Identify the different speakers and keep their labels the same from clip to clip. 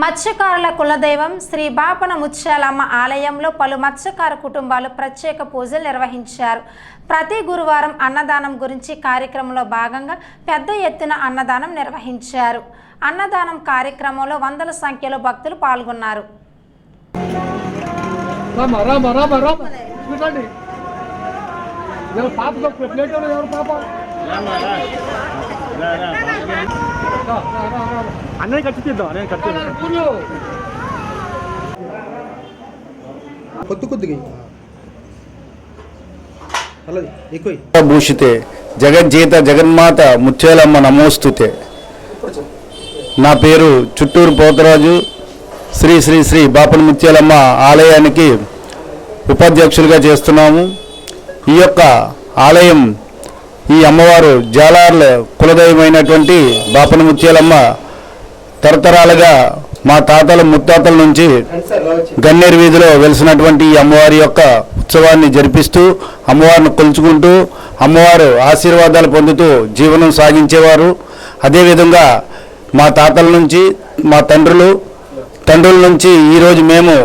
Speaker 1: మత్స్యకారుల కులదైవం శ్రీ బాపన ముత్యాలమ్మ ఆలయంలో పలు మత్స్యకార కుటుంబాలు ప్రత్యేక పూజలు నిర్వహించారు. ప్రతి గురువారం అన్నదానం గురించి కార్యక్రమంలో భాగంగా పెద్ద ఎత్తున అన్నదానం నిర్వహించారు. అన్నదానం కార్యక్రమంలో వందల సంఖ్యలో భక్తులు పాల్గొన్నారు.
Speaker 2: పాప రా, రా.
Speaker 3: అన్నయ్య ఖర్చు.
Speaker 4: కొద్ది కొద్దిగా
Speaker 5: భూషితే జగజ్జీత జగన్మాత ముత్యాలమ్మ నమోస్తుతే నా పేరు చుట్టూరు పోతరాజు శ్రీ శ్రీ శ్రీ బాపన ముత్యాలమ్మ ఆలయానికి ఉపాధ్యక్షులుగా చేస్తున్నాము ఈ యొక్క ఆలయం ఈ అమ్మవారు జాలార్ల కులదైవమైనటువంటి బాపన ముత్యాలమ్మ తరతరాలుగా మా తాతల ముత్తాతల నుంచి గన్నేరు వీధిలో వెలిసినటువంటి ఈ అమ్మవారి యొక్క ఉత్సవాన్ని జరిపిస్తూ అమ్మవారిని కొలుచుకుంటూ అమ్మవారు ఆశీర్వాదాలు పొందుతూ జీవనం సాగించేవారు. అదేవిధంగా మా తాతల నుంచి మా తండ్రులు తండ్రుల నుంచి ఈరోజు మేము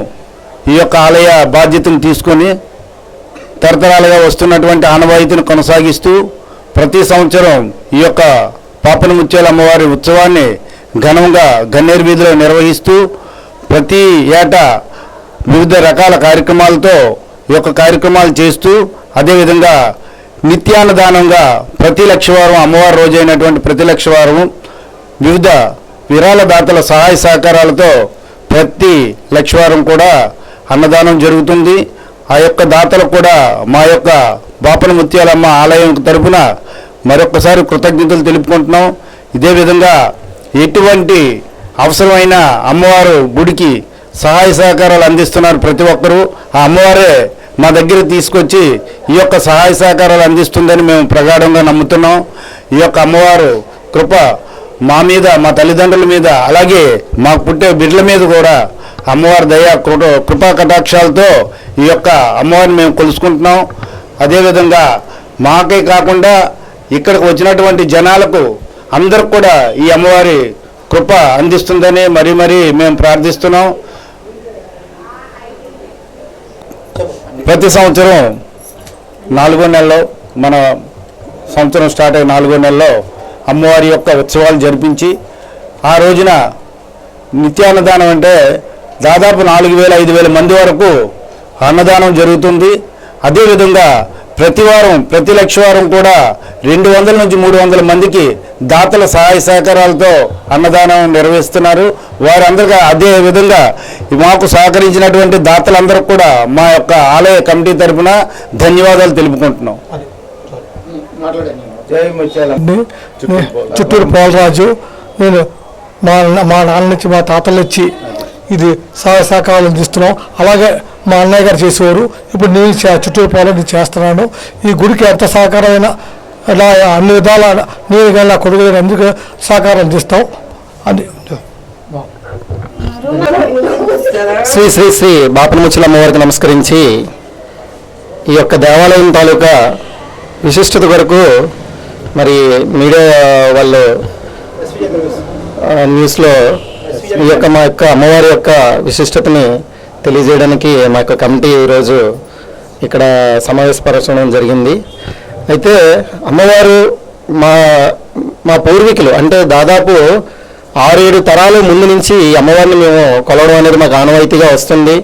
Speaker 5: ఈ యొక్క ఆలయ బాధ్యతను తీసుకొని తరతరాలుగా వస్తున్నటువంటి ఆనవాయితీని కొనసాగిస్తూ ప్రతి సంవత్సరం ఈ యొక్క పాపన ముత్యాల అమ్మవారి ఉత్సవాన్ని ఘనంగా గన్నేరు వీధిలో నిర్వహిస్తూ ప్రతి ఏటా వివిధ రకాల కార్యక్రమాలతో ఈ యొక్క కార్యక్రమాలు చేస్తూ అదేవిధంగా నిత్యాన్నదానంగా ప్రతి లక్షవారం అమ్మవారి రోజైనటువంటి ప్రతి లక్షవారం వివిధ విరాళ దాతల సహాయ సహకారాలతో ప్రతి లక్షవారం కూడా అన్నదానం జరుగుతుంది. ఆ యొక్క దాతలకు కూడా మా యొక్క బాపన ముత్యాలమ్మ ఆలయం తరపున మరొకసారి కృతజ్ఞతలు తెలుపుకుంటున్నాం. ఇదే విధంగా ఎటువంటి అవసరమైన అమ్మవారు గుడికి సహాయ సహకారాలు అందిస్తున్నారు ప్రతి ఒక్కరూ. ఆ అమ్మవారే మా దగ్గర తీసుకొచ్చి ఈ యొక్క సహాయ సహకారాలు అందిస్తుందని మేము ప్రగాఢంగా నమ్ముతున్నాం. ఈ యొక్క అమ్మవారు కృప మా మీద మా తల్లిదండ్రుల మీద అలాగే మాకు పుట్టే బిడ్డల మీద కూడా అమ్మవారి దయ కృపా కటాక్షాలతో ఈ యొక్క అమ్మవారిని మేము కొలుసుకుంటున్నాం. అదేవిధంగా మాకే కాకుండా ఇక్కడికి వచ్చినటువంటి జనాలకు అందరికి కూడా ఈ అమ్మవారి కృప అందిస్తుందని మరీ మరీ మేము ప్రార్థిస్తున్నాం. ప్రతి సంవత్సరం నాలుగో నెలలో మన సంవత్సరం స్టార్ట్ అయ్యే నాలుగో నెలలో అమ్మవారి యొక్క ఉత్సవాలు జరిపించి ఆ రోజున నిత్యాన్నదానం అంటే దాదాపు నాలుగు వేల ఐదు వేల మంది వరకు అన్నదానం జరుగుతుంది. అదేవిధంగా ప్రతి వారం ప్రతి లక్ష వారం కూడా రెండు వందల నుంచి మూడు వందల మందికి దాతల సహాయ సహకారాలతో అన్నదానం నిర్వహిస్తున్నారు. వారందరికీ అదే విధంగా మాకు సహకరించినటువంటి దాతలందరికీ కూడా మా యొక్క ఆలయ కమిటీ తరపున ధన్యవాదాలు తెలుపుకుంటున్నాం.
Speaker 2: చుట్టూరు పోలరాజు నేను మా అన్న- మా నాన్న నుంచి మా తాతలు వచ్చి ఇది సహాయ చూస్తున్నాం అలాగే మా అన్నయ్య గారు చేసేవారు. ఇప్పుడు నేను చే- చుట్టూరు చేస్తున్నాను. ఈ గుడికి ఎంత సహకారమైన ఇలా అన్ని విధాల నేను కానీ నా కొడుకు కానీ అందుకు సహకారం చేస్తాం అది
Speaker 5: శ్రీ శ్రీ శ్రీ బాపనముచ్చుల అమ్మవారికి నమస్కరించి ఈ యొక్క దేవాలయం తాలూకా విశిష్టత కొరకు మరి మీడియా వాళ్ళు న్యూస్లో ఈ యొక్క మా యొక్క అమ్మవారి యొక్క విశిష్టతని తెలియజేయడానికి మా యొక్క కమిటీ ఈరోజు ఇక్కడ సమావేశపరచడం జరిగింది. అయితే అమ్మవారు మా మా పూర్వీకులు అంటే దాదాపు ఆరు ఏడు తరాలు ముందు నుంచి ఈ అమ్మవారిని మేము కొలవడం అనేది మాకు ఆనవాయితీగా వస్తుంది.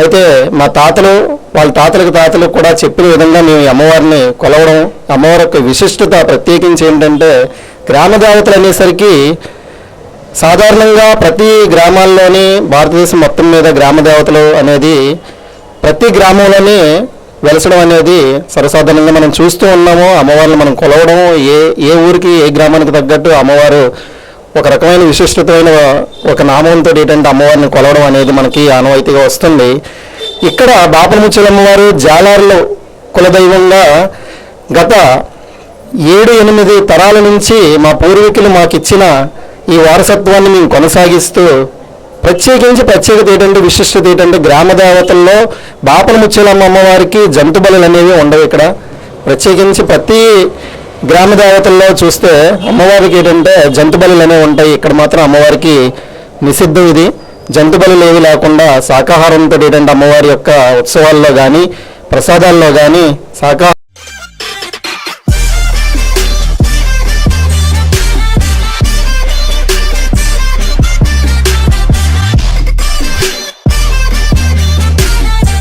Speaker 5: అయితే మా తాతలు వాళ్ళ తాతలకు తాతలు కూడా చెప్పిన విధంగా మేము అమ్మవారిని కొలవడం అమ్మవారి యొక్క విశిష్టత ప్రత్యేకించి ఏంటంటే గ్రామ దేవతలు అనేసరికి సాధారణంగా ప్రతి గ్రామాల్లోని భారతదేశం మొత్తం మీద గ్రామ దేవతలు అనేది ప్రతి గ్రామంలోనే వెలసడం అనేది సర్వసాధారణంగా మనం చూస్తూ ఉన్నాము. అమ్మవారిని మనం కొలవడం ఏ ఏ ఊరికి ఏ గ్రామానికి తగ్గట్టు అమ్మవారు ఒక రకమైన విశిష్టమైన ఒక నామంతో ఏంటంటే అమ్మవారిని కొలవడం అనేది మనకి ఆనవాయితీగా వస్తుంది. ఇక్కడ బాపనముచ్చల అమ్మవారు జాలార్లో కులదైవంగా గత ఏడు ఎనిమిది తరాల నుంచి మా పూర్వీకులు మాకు ఇచ్చిన ఈ వారసత్వాన్ని మేము కొనసాగిస్తూ ప్రత్యేకించి ప్రత్యేకత ఏంటంటే విశిష్టత ఏంటంటే గ్రామ దేవతల్లో బాపల ముచ్చలమ్మ అమ్మవారికి జంతు అనేవి ఉండవు ఇక్కడ. ప్రత్యేకించి ప్రతి గ్రామ దేవతల్లో చూస్తే అమ్మవారికి ఏంటంటే జంతు అనేవి ఉంటాయి. ఇక్కడ మాత్రం అమ్మవారికి నిషిద్ధం ఇది.
Speaker 6: జంతు ఏవి లేకుండా శాకాహారంతో ఏంటంటే అమ్మవారి యొక్క ఉత్సవాల్లో కానీ ప్రసాదాల్లో కానీ శాకాహార